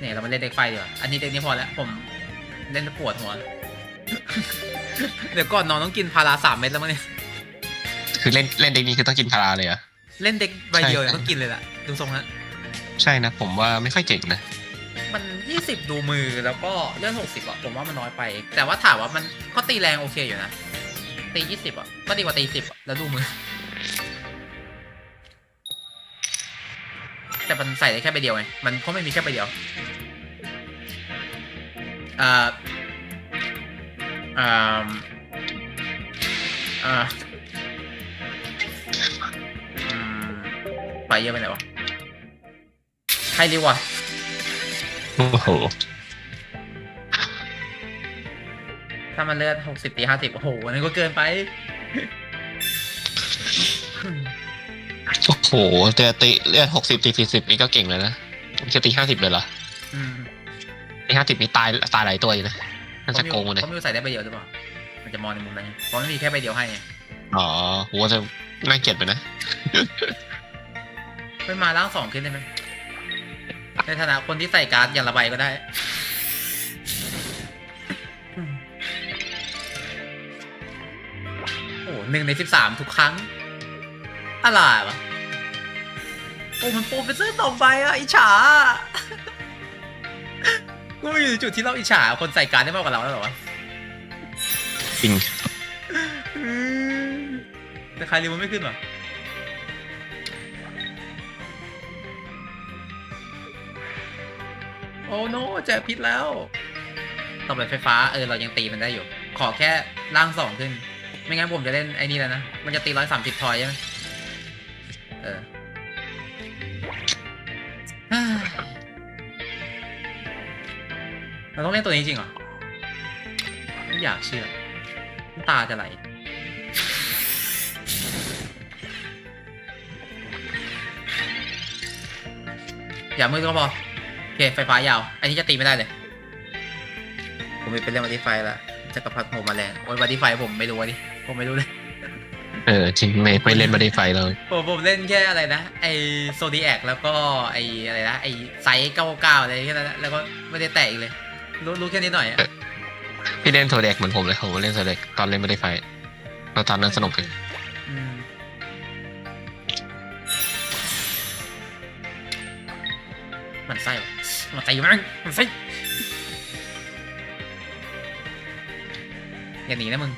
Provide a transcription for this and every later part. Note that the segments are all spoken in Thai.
เนี่ยเรามาเล่นเด็กไฟดีกว่า อันนี้เด็กนี้พอแล้ว ผมเล่นแล้วปวดหัว เดี๋ยวก่อนนอนต้องกินพาราสามเม็ดแล้วมั้งเนี่ย คือเล่นเล่นเด็กนี้คือต้องกินพาราเลยเหรอะ เล่นเด็กใบเดียวเนี่ยใช่ต้องกินเลยล่ะดูทรงฮะ ใช่นะ ผมว่าไม่ค่อยเจ๋งนะ มันยี่สิบดูมือแล้วก็เลื่อนหกสิบอะผมว่ามันน้อยไป แต่ว่าถามว่ามันก็ตีแรงโอเคอยู่นะ ตียี่สิบอะก็ดีกว่าตีสิบแล้วดูมือ แต่มันใส่ได้แค่ใบเดียวไง มันก็ไม่มีแค่ใบเดียว เอ่อเอ่อเอ่ออืมไปเยอะไปไหนวะใครดีวะโอ้โหถ้ามันเลือดหกสิบตีห้าสิบโอ้โหอันนั้นก็เกินไป โอ้โหแต่ตีเลือดหกสิบตีสี่สิบนี่ก็เก่งเลยนะมันจะตีห้าสิบเลยเหรอ อืม ตีห้าสิบนี่ตายตายหลายตัวอยู่นะน่าจะโกงเลยเขาไม่รู้ใส่ได้ใบเดียวหรือเปล่า มันจะมองในมุมนั้นไงเพราะไม่มีแค่ใบเดียวให้ไงอ๋อโหจะน่าเกลียดไปนะไม่มาร่างสองขึ้นได้ไหมในฐานะคนที่ใส่การ์ดอย่างละใบก็ได้อืมโอ้หนึ่งในสิบสามทุกครั้ง อะไรวะโอ้มันโปรเป็นเสื้อสองใบอะอิจฉา กูมาอยู่ในจุดที่เราอิจฉาคนใส่การ์ดได้มากกว่าเราแล้วเหรอวะจริงอืมแต่ใครรีมันไม่ขึ้นหรอโอ้โนแจกพิษแล้วต่อไปไฟฟ้าเออเรายังตีมันได้อยู่ ขอแค่ร่างสองขึ้น ไม่งั้นผมจะเล่นไอ้นี่แล้วนะ มันจะตีร้อยสามสิบทอยใช่ไหมเออ เราต้องเล่นตัวนี้จริงเหรอ ไม่อยากเชื่อน้ำตาจะไหลอย่ามืดก็พอโอเคไฟฟ้ายาว อันนี้จะตีไม่ได้เลย ผมไปเล่นวัตติไฟละจักรพรรดิโหมาแรงโอ้ยวัตติไฟผมไม่รู้วะดิผมไม่รู้เลย เออจริงไม่ไม่เล่นไม่ได้ไฟเลยผมผมเล่นแค่อะไรนะ ไอโซดีแอคแล้วก็ไออะไรนะ ไอไซส์เก้าเก้าอะไรแค่นั้นนะแล้วก็ไม่ได้แตะอีกเลย รู้รู้แค่นี้หน่อยอะพี่เล่นโทเด็กเหมือนผมเลยผมเล่นโทเด็กตอนเล่นไม่ได้ไฟแล้วตอนนั้นสนุกเลยอืมมันไส้วะมันไส้มั้งมันไส้อย่าหนีนะมึง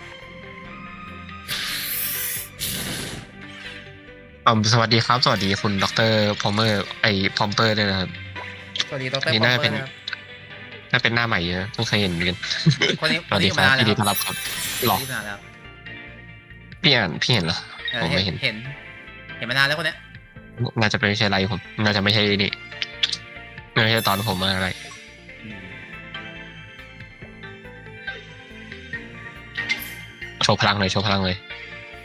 อ๋อสวัสดีครับ สวัสดีคุณดรพอมเมอร์ไอพอมเปอร์ด้วยนะครับ สวัสดีดรนี่น่าปอมปอร์เป็นนะครับ น่าเป็นหน้าใหม่เยอะเพิ่งเคยเห็นเหมือนกันคนนี้สวัสดีนคนี้รับอยู่ยินดีมานานต้อนแล้วรับครับหรอที่มานานแล้วพี่อ่านพี่เห็นเหรอ เออผมไม่เห็นเห็น เห็น เห็นมานานแล้วคนเนี้ยน่าจะไม่ใช่ไรผมน่าจะไม่ใช่นี่ไม่ใช่ตอนผมมาอะไร อืมโชว์พลังเลยโชว์พลังเลย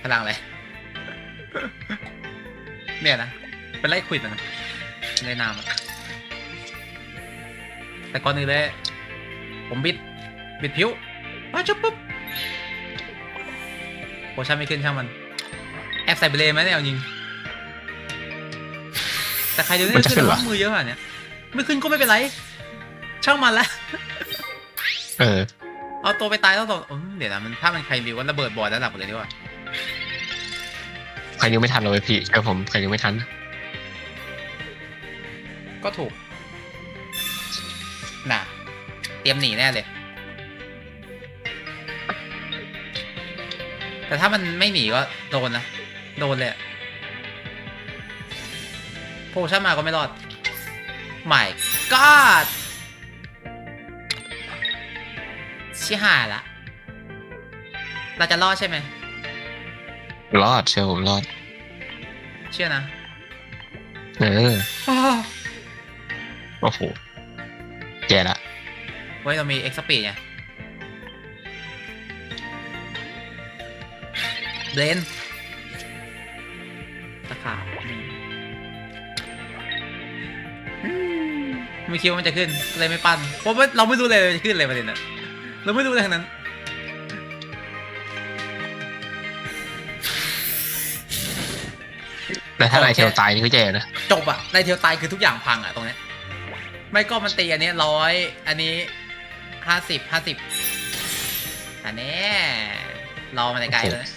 พลังอะไร เนี่ยนะเป็นไล่ควิดอะนะในนามอะ แต่ก่อนอื่นเลยผมบิด บิดผิวมาชุบปุ๊บโอชั่นไม่ขึ้นช่างมัน แอบใส่เบลย์ไหมเนี่ยเอาจริง แต่ใครจะเล่มันนจะขึ้นขึ้นเหรแล้อวมือเยอะขนาดเนี้ยไม่ขึ้นก็ไม่เป็นไร ช่างมันละเออ เอาตัวไปตายแล้วตัวอืมเดี๋ยวนะมันถ้ามันใครริวว่าระเบิดบอร์ดแล้วหลับหมดเลยดีกว่าใครยังไม่ทันเลยพี่เชื่อผมใครยังไม่ทัน ก็ถูก รียมหนีแน่เลย แต่ถ้ามันไม่หนีก็โดนนะ โดนเลยอะโพชั่นมาก็ไม่รอดไม่ก็ชิหายละ เราจะรอดใช่ไหม รอดเชื่อผมรอด เชื่อนะ เออ โอ้โหแย่ละเว้ยเรามีเอ็กซ์ปีดไงเบนตะขาบนี่อืมไม่คิดว่ามันจะขึ้นเลยไม่ปั้นเพราะว่าเราไม่รู้เลยว่าจะขึ้นอะไรประเด็นอะเราไม่รู้เลยทั้งนั้นแต่ถ้าไรเทลตายนี่ก็แย่นะจบอะในเทลตายคือทุกอย่างพังอะตรงเนี้ยไม่ก็มันตีอันนี้ร้อยอันนี้ ห้าสิบห้าสิบอันนี้รอมาไกลๆเลยนะ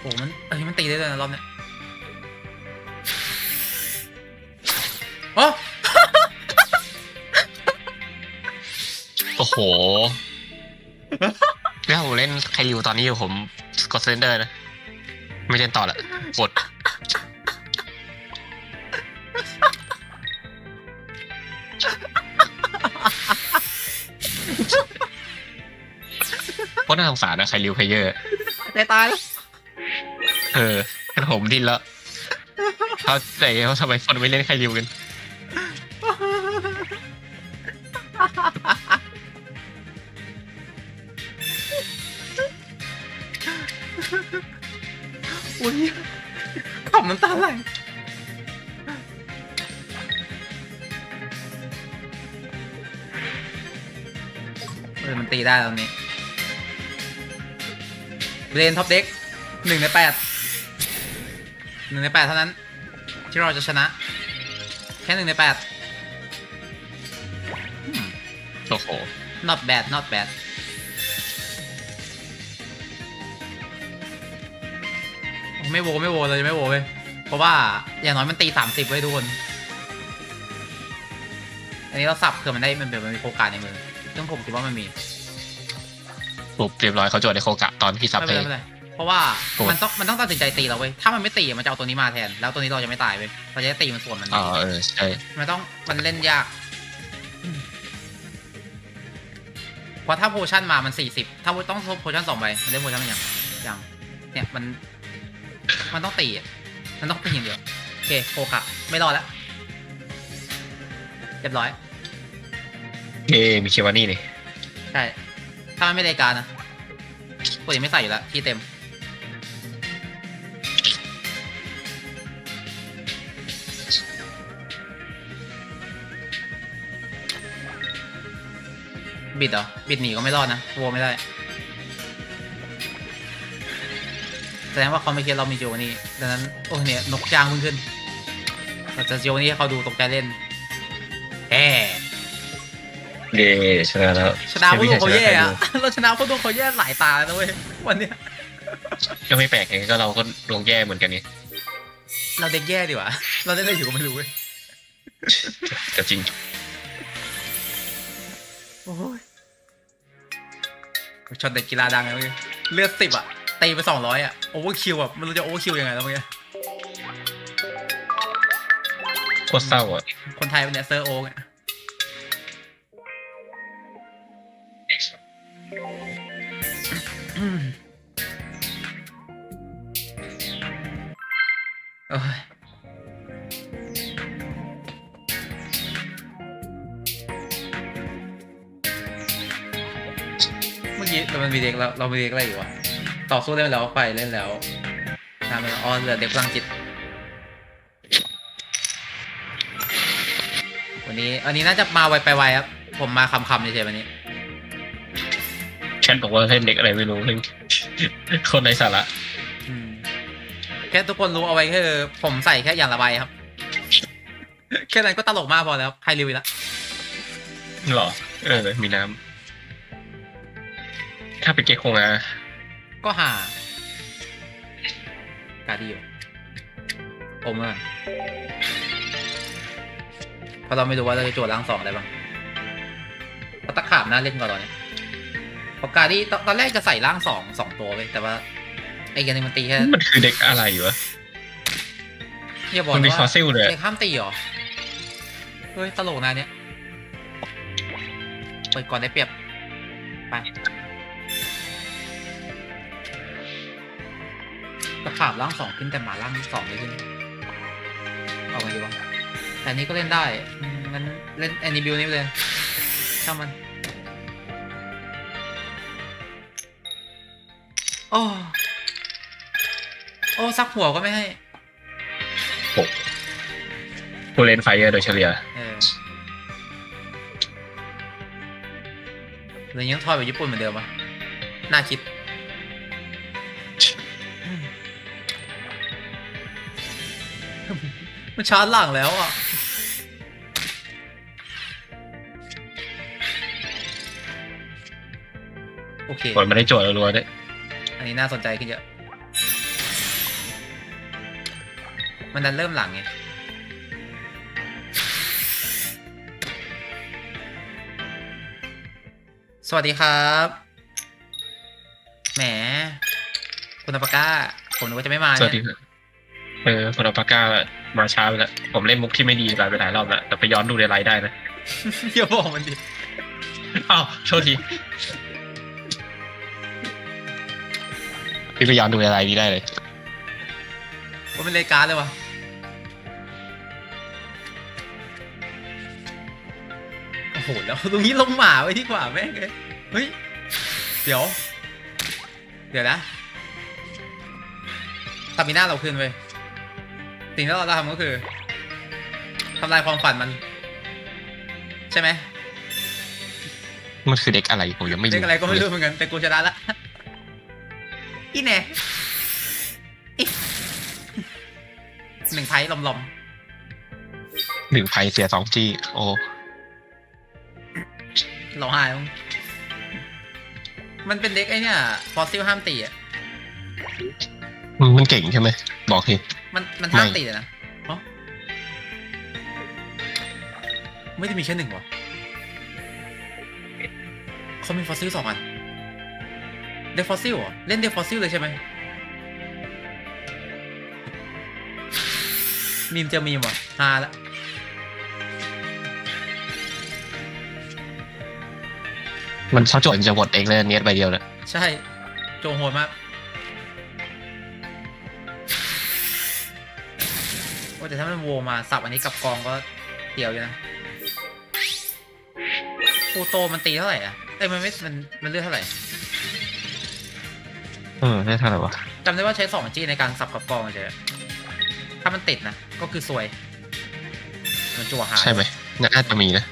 โอ้มันเอ้ยมันตีได้เลยนะรอบเนี้ยโอ้ โอ้โหเนี่ยผมเล่นใครอยู่ตอนนี้อยู่ผมกดเซนเดอร์นะ ไม่เล่นต่อละกด น่าสงสารนะใครริวเพลเยอร์ได้ตายแล้วเออกันผมดิ้นแล้วเขาแต่เขาทำไมคนไม่เล่นใครริวกัน อุ้ยขำน้ำตาไหลเออมันตีได้แล้วนี้ เรนท็อปเด็กหนึ่งในแปดหนึ่งในแปดเท่านั้น ที่เราจะชนะ แค่หนึ่งในแปดโอ้โห not bad not bad ไม่โวไม่โวเลยไม่โวเว้ยเพราะว่าอย่างน้อยมันตีสามสิบไว้ทุกคน อันนี้เราสับคือมันได้มันเป็นมันมีโอกาสในมือซึ่งผมคิดว่ามันมี ปุ๊บเรียบร้อยเขาโจทย์ในโคกะตอนที่ซับไม่เพเป็นลไรไม่เป็นไรเพราะว่าโกรธ มันต้องมันต้องตัดสินใจตีเราเว้ยถ้ามันไม่ตีมันจะเอาตัวนี้มาแทน แล้วตัวนี้เราจะไม่ตายเว้ยเราจะได้ตีมันส่วนมันอ๋อเออใช่ มันต้องมันเล่นยากเพราะถ้าโพชั่นมามันสี่สิบถ้าต้องโพชั่นสองใบมันเล่นโพชั่นมันยังยังเนี่ยมัน มันต้องตีอะมันต้องตีอย่างเดียวโอเคโคกะไม่รอดแล้วเรียบร้อย เอมีเควานี่นี่ใช่ ถ้ามันไม่รายการนะปกติไม่ใส่อยู่แล้วที่เต็ม บิดเหรอ บิดหนีก็ไม่รอดนะวัวไม่ได้ แสดงว่าเขาไม่คิดเรามีโจนี่ดังนั้น โอ้เนี่ย นกจางเพิ่งขึ้น เราจะโจนี่ให้เขาดูตกใจเล่นแฮ่ เย่ชนะแล้วชนะพวกตัวเขาแย่อะเราชนะพวกตัวเขาแย่หลายตาแล้วนะเว้ยวันเนี้ยก็ไม่แปลกไงก็เราก็ลงแย่เหมือนกันไงเราเด็กแย่ดีกว่าเราได้อะไรอยู่ก็ไม่รู้เว้ยแต่จริงโอ้ยชนเด็กกีฬาดังเลยเมื่อกี้เลือดสิบอะตีไปสองร้อยอะโอเวอร์คิวอะไม่รู้จะโอเวอร์คิวยังไงแล้วเมื่อกี้โคตรเศร้าอะคนไทยเป็นเนี่ยเซอร์โอไงอืม โอ้ยเมื่อกี้เรามันมีเด็กเราเรามีเด็กอะไรอยู่วะต่อสู้เล่นแล้วไฟเล่นแล้วทำไปแล้อ๋อเหลือเด็กพลังจิต วันนี้วันนี้น่าจะมาไวไปไวครับ ผมมาคำๆเฉยๆวันนี้ แชทบอกว่าเล่นเด็กอะไรไม่รู้เล่นคนในสาระอืมแค่ทุกคนรู้เอาไว้คือผมใส่แค่อย่างละใบครับ แค่นั้นก็ตลกมากพอแล้วใครรีวิวละหรอ เออ มีน้ำ ถ้าเป็นเกคงอะก็หาการดีอยู่ผมอะเพราะเราไม่รู้ว่าเราจะโจทย์ร่างสองได้บ้างเพราะตะขาบน่าเล่นกว่าตอนนี้ เพราะการดีตอนตอนแรกจะใส่ร่างสองสองตัวไปแต่ว่าไอ้กันนี่มันตีแค่มันคือเด็กอะไรวะอย่าบอกมันมีว่าฟอสซิลเลยเด็กห้ามตีเหรอ เฮ้ยตลกนะเนี่ยเปิดก่อนได้เปรียบไปตะขาบร่างสองขึ้นแต่หมาร่างสองไม่ขึ้นเอาไงดีวะแต่อันนี้ก็เล่นได้อืมงั้นเล่นแอนิบิวนี้ไปเลยช่างมัน โอ้โอ้ซักหัวก็ไม่ให้ผู้เล่นไฟเยอร์โดยเฉลี่ยเออหรือยังทอยแบบญี่ปุ่นเหมือนเดิมปะน่าคิด มันชาร์จหลังแล้วอะ โอเค กดไม่ได้โจทย์รัวๆด้วย นนี้น่าสนใจขึ้นเยอะ มันดันเริ่มหลังไงสวัสดีครับ แหม คุณอัปปาก้า ผมนึกว่าจะไม่มาสวัสดีเนี่ยครับเออคนอัปปาก้ามาช้าไปแล้ว ผมเล่นมุกที่ไม่ดีหลายไปหลายรอบแล้ว แต่ไปย้อนดูในไลฟ์ได้นะอย่าบอกมันดิอ้าวโทษที พี่ไปย้อนดูในไลฟ์นี้ได้เลย ว่าเป็นรายการเลยวะโอ้โห แล้วตรงนี้ลงหมาไว้ดีกว่าแม่งเลยเฮ้ย เดี๋ยว เดี๋ยวนะตามีหน้าเราขึ้นเว้ยสิ่งที่เราทำก็คือทำลายความฝันมัน ใช่ไหมมันคือเด็กอะไรผมยังไม่เรียกอะไรก็ไม่รู้เหมือนกันแต่กูชนะละ อีแน่อิ๊ะหนึ่งไพ่ลมๆหนึ่งไพ่เสียสองจีโอ้เราหายมั้งมันเป็นเด็กไอเนี่ยฟอสซิลห้ามตีอะมันเก่งใช่ไหม บอกที มันมันห้ามไม่ ตีเลยนะฮะไม่ได้มีแค่หนึ่งวะเขามีฟอสซิลสองอัน เด็กฟอสซิลเหรอ เล่นเด็กฟอสซิลเลยใช่ไหมมีมเจอมีมวะฮาละมันชอบโจทย์จะหมดเองเลยเนียใบเดียวเลยใช่ โจงโหดมากโอ้แต่ถ้ามันโวมาสับอันนี้กับกองก็เกี่ยวอยู่นะปูโตมันตีเท่าไหร่อะเอ้ยมันไม่มันมันเลือกเท่าไหร่เออได้เท่าไหร่วะจำได้ว่าใช้สองจีในการสับกับกองเฉยถ้ามันติดนะ ก็คือซวย มันจั่วหาใช่ไหมน่าจะมีนะ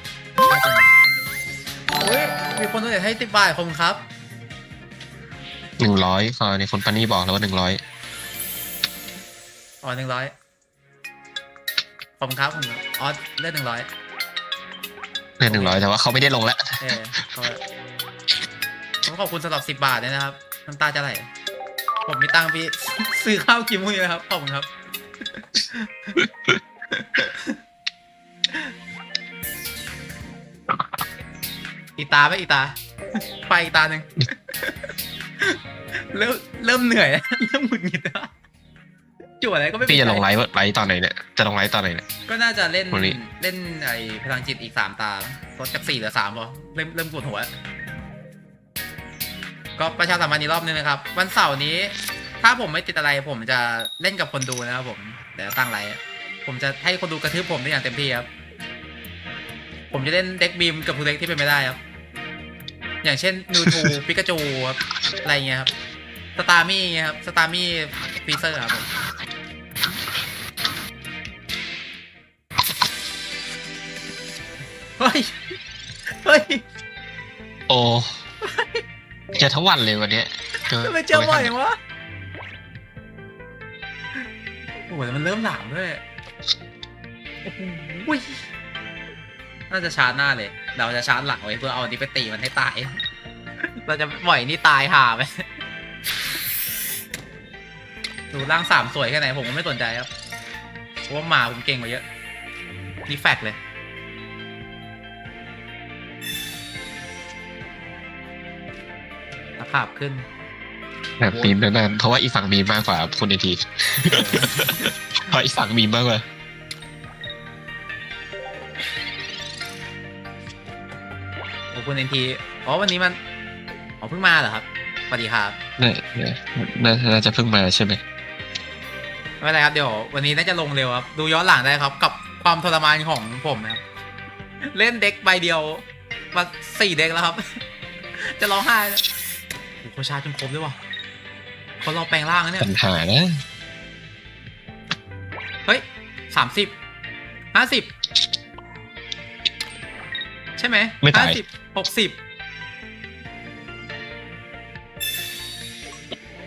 น่าจะมีเฮ้ยมีคนตัวให้ติดบาทขอบคุณครับหนึ่งร้อยก็ในคนปันนี่บอกแล้วว่าหนึ่งร้อยอ๋อหนึ่งร้อยขอบคุณครับผมอ๋อเลือดหนึ่งร้อยเงินหนึ่งร้อยแต่ว่าเขาไม่ได้ลงแล้วเออเขาผมขอบคุณสำหรับสิบบาทด้วยนะครับน้ำตาจะไหล ผมมีตังค์ไปซื้อข้าวกินพวกนี้นะครับขอบคุณครับ อีตาไหมอีตา ไปอีตาหนึ่ง เริ่มเริ่มเหนื่อยเริ่มหงุดหงิดแล้วจั่วอะไรก็ไม่เป็นพี่จะลงใจไลฟ์ไลฟ์ตอนไหนเนี่ยจะลงไลฟ์ตอนไหนเนี่ย ก็น่าจะเล่นวันนี้ เล่นไอ้พลังจิตอีกสามตาลดจากสี่เหลือสามพอเริ่มเริ่มปวดหัว ก็ประชาสัมพันธ์อีกรอบนึงนะครับ วันเสาร์นี้ ถ้าผมไม่ติดอะไร ผมจะเล่นกับคนดูนะครับผมเดี๋ยวตั้งไลฟ์ผมจะให้คนดูกระทืบผมได้อย่างเต็มที่ครับ ผมจะเล่นเด็กบีมกับทุกเด็กที่เป็นไม่ได้ครับ อย่างเช่นนูทูปิกาจูครับอะไรเงี้ยครับสตาร์มี่ครับสตาร์มี่ฟีเซอร์ครับผมเฮ้ย เฮ้ย โอ้ จอทั้งวันเลยวันเนี้ยทำไมเจอบ่อยวะโอ้โหแต่มันเริ่มหลามด้วยโอ้โหยน่าจะชาร์จหน้าเลย เราจะชาร์จหลังไว้เพื่อเอาอันนี้ไปตีมันให้ตาย เราจะปล่อยนี่ตายห่าไปดูร่างสามสวยแค่ไหนผมก็ไม่สนใจครับเพราะว่าหมาผมเก่งกว่าเยอะนี่แฟกเลยาบขึ้นแบบมีมนานๆเพราะว่าอีกฝั่งมีมมากกว่าคุณอีกทีเพราะอีกฝั่งมีมากกว่าโอ้คุณเอ็นทีอ๋อวันนี้มันอ๋อเพิ่งมาเหรอครับสวัสดีครับเนี่ยเนี่ยน่าน่าจะเพิ่งมาใช่ไหมไม่เป็นไรครับเดี๋ยว วันนี้น่าจะลงเร็วครับดูย้อนหลังได้ครับ กับความทรมานของผมนะครับเล่นเด็กใบเดียวมาสี่เด็กแล้วครับ จะร้องไห้แล้ วโอ้โหเขาชาร์จจนครบด้วยวะเขารอแปลงร่างนะเนี่ยปัญหานะเฮ้ยสามสิบห้าสิบใช่ไหมไม่ตาย ห้าสิบหกสิบ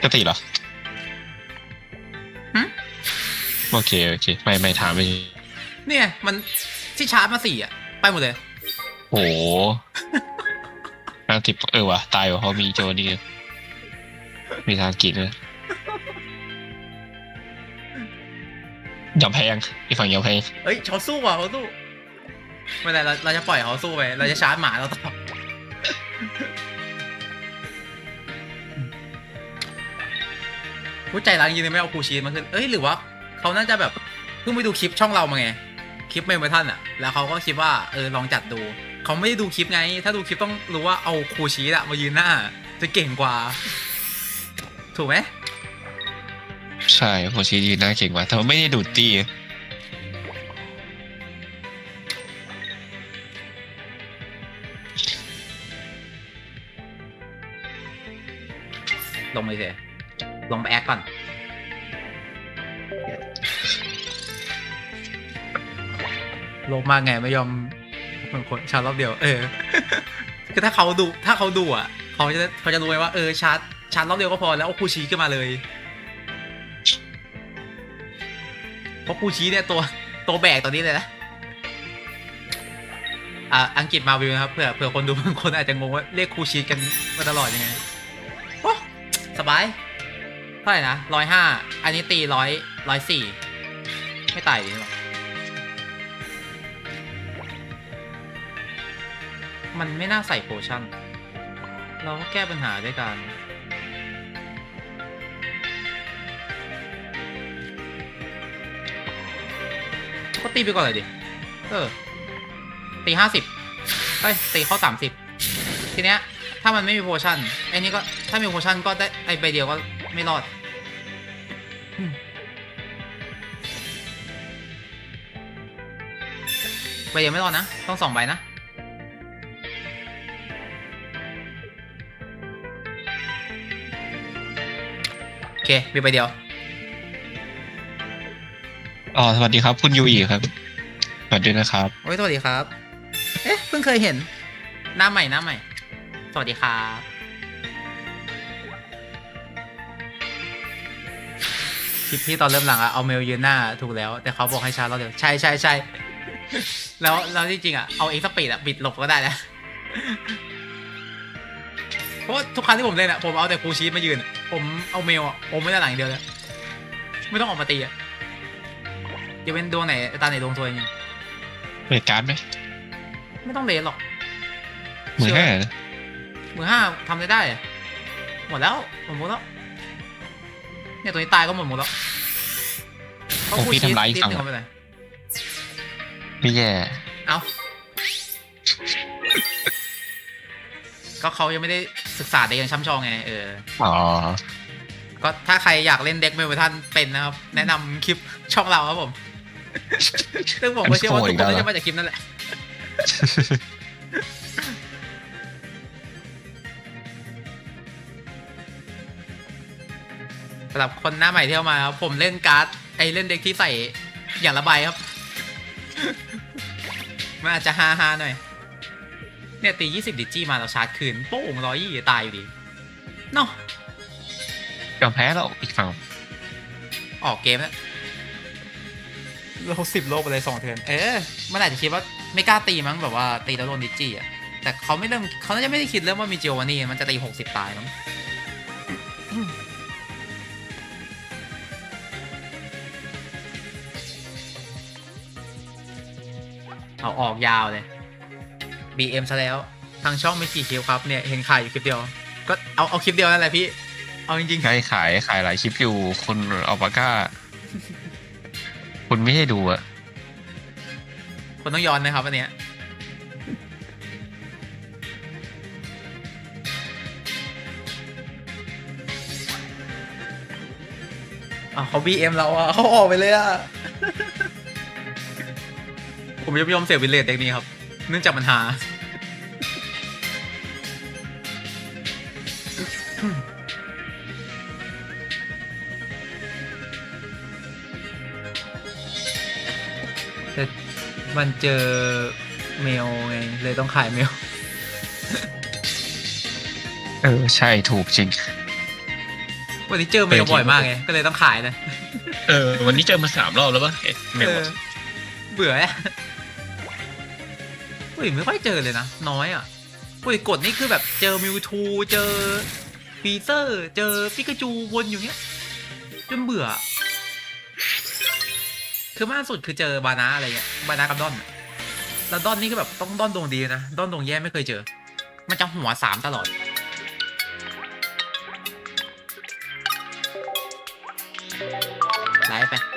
จะตีเหรอหึโอเค โอเค ไม่ ไม่ถามไม่เนี่ย มันที่ชาร์จมาสี่อะ ไปหมดเลยโหห้าสิบเออวะตายวะเพราะมีโจนี่ มีทางกินเลยยอมแพ้ยังอีกฝั่งยอมแพ้ยังเอ้ยเขาสู้ว่ะเขาสู้ไม่เป็นไรเราเราจะปล่อยเขาสู้ไปเราจะชาร์จหมาเราต่อผู้ใจร้ายจริงๆไม่เอาคูชีนมาขึ้น เอ้ยหรือว่าเขาน่าจะแบบเพิ่งไปดูคลิปช่องเรามาไง คลิปเมลเบอร์ทันอะแล้วเขาก็คิดว่าเออลองจัดดู เขาไม่ได้ดูคลิปไง ถ้าดูคลิปต้องรู้ว่าเอาคูชีนอะมายืนหน้า จะเก่งกว่า ถูกไหมใช่โฮชิดีน่าเก่งกว่าแต่ว่าไม่ได้ดูดตีลงไปเลยลงไปแอคก่อนโลภมากไงไม่ยอมเหมือนคนชาร์จรอบเดียว เออ คือถ้าเขาดูถ้าเขาดูอะ เขาจะเขาจะรู้ไงว่า เออชาร์จ ชาร์จรอบเดียวก็พอแล้วเอาคูชีขึ้นมาเลย เพราะคูชีเนี่ยตัวตัวแบกตัวนี้เลยนะอ่าอังกฤษมาวิวนะครับเผื่อเผื่อคนดูบางคนอาจจะงงว่าเรียกคูชีกันมาตลอดยังไงโอ้สบายเท่าไหร่นะร้อยห้าอันนี้ตีร้อยร้อยสี่ไม่ตายดีหรอมันไม่น่าใส่โพชั่น เราก็แก้ปัญหาด้วยการ ก็ตีไปก่อนเลยดิ เออ ตีห้าสิบเอ้ย ตีเข้าสามสิบทีเนี้ย ถ้ามันไม่มีโพชั่นไอ้นี่ก็ ถ้ามีโพชั่นก็ได้ ไอ้ใบเดียวก็ไม่รอด ใบเดียวไม่รอดนะ ต้องสองใบนะโอเค มีใบเดียว อ๋อสวัสดีครับ คุณยูอีครับสวัสดีนะครับ โอ้ยสวัสดีครับ เอ๊ะเพิ่งเคยเห็น หน้าใหม่หน้าใหม่ สวัสดีครับ คลิปที่ตอนเริ่มหลังอะเอาเมลยืนหน้าถูกแล้ว แต่เขาบอกให้ชาร์จเราเดี๋ยวใช่ใช่ใช่แล้วแล้วจริงๆอะเอาเอ็กซ์ปีดอะบิดหลบก็ได้นะเพราะว่าทุกครั้งที่ผมเล่นอะผมเอาแต่ครูชีตมายืน ผมเอาเมลอะผมไม่ได้หลังเดียวเลยไม่ต้องออกมาตีอะ จะเป็นดวงไหนตาไหนดวงตัวเองเปิดการ์ดไหมไม่ต้องเลนหรอกหมื่นห้ามือห้าทำได้ได้อะหมดแล้ว หมดหมดแล้ว เนี่ยตัวนี้ตายก็หมดหมดแล้วโอ้พี่ทำร้ายอีกนิดฝั่งนึงเอาไปเลยไม่แย่ เอาก็เขายังไม่ได้ศึกษาเด็กอย่างช่ำชองไงเออ อ๋อ ก็ถ้าใครอยากเล่นเด็กเมลเวอร์ทันเป็นนะครับ แนะนำคลิปช่องเราครับผม ซึ่งผมก็เชื่อว่าทุกคนน่าจะมาจากคลิปนั่นแหละสำหรับคนหน้าใหม่ที่เข้ามาครับผมเล่นการ์ดไอเล่นเด็กที่ใส่อย่างละใบครับมันอาจจะฮาฮาๆหน่อย เนี่ยตี20ดิจิมาเราชาร์จคืนโป้งร้อยยี่ตายอยู่ดีเนาะยอมแพ้แล้วอีกฝั่งออกเกมแล้ว โลกสิบโลกไปเลยสองเทิร์นเออ มันอาจจะคิดว่าไม่กล้าตีมั้งแบบว่าตีแล้วโดนดิจิอะ แต่เขาไม่เริ่มเขาน่าจะไม่ได้คิดเรื่องว่ามีเจวานี่มันจะตี60ตายมั้งเอาออกยาวเลย BM ซะแล้ว ทางช่องไม่กี่คลิปครับเนี่ยเห็นขายอยู่คลิปเดียว ก็เอาเอาคลิปเดียวนั่นแหละพี่ เอาจริงใช่ขายขายหลายคลิปอยู่คุณอัลปาก้า คุณไม่ให้ดูอะๆคนต้องย้อนนะครับอันเนี้ยอะเขาบีเอ็มเราอะเขาออกไปเลยอะ ผมยอมยอมเสียวิลเลจเด็กนี้ครับ เนื่องจากปัญหา มันเจอเมลไง เลยต้องขายเมล เออ ใช่ถูกจริง วันนี้เจอเมลบ่อยมากไง ก็เลยต้องขายนะ เออ วันนี้เจอมาสามรอบแล้วปะเมลเออเบื่ออะอุ้ยไม่ค่อยเจอเลยนะ น้อยอะปปุยกดนี่คือแบบเจอมิวทูเจอฟีเซอร์ เจอปิกาจูวนอยู่เนี้ยจนเบื่อ คือมากสุดคือเจอบานาอะไรเงี้ยบานากับดอนแล้วดอนนี่ก็แบบต้องดอนดวงดีนะดอนดวงแย่ไม่เคยเจอ มันจะหัวสามตลอดไลฟ์ไป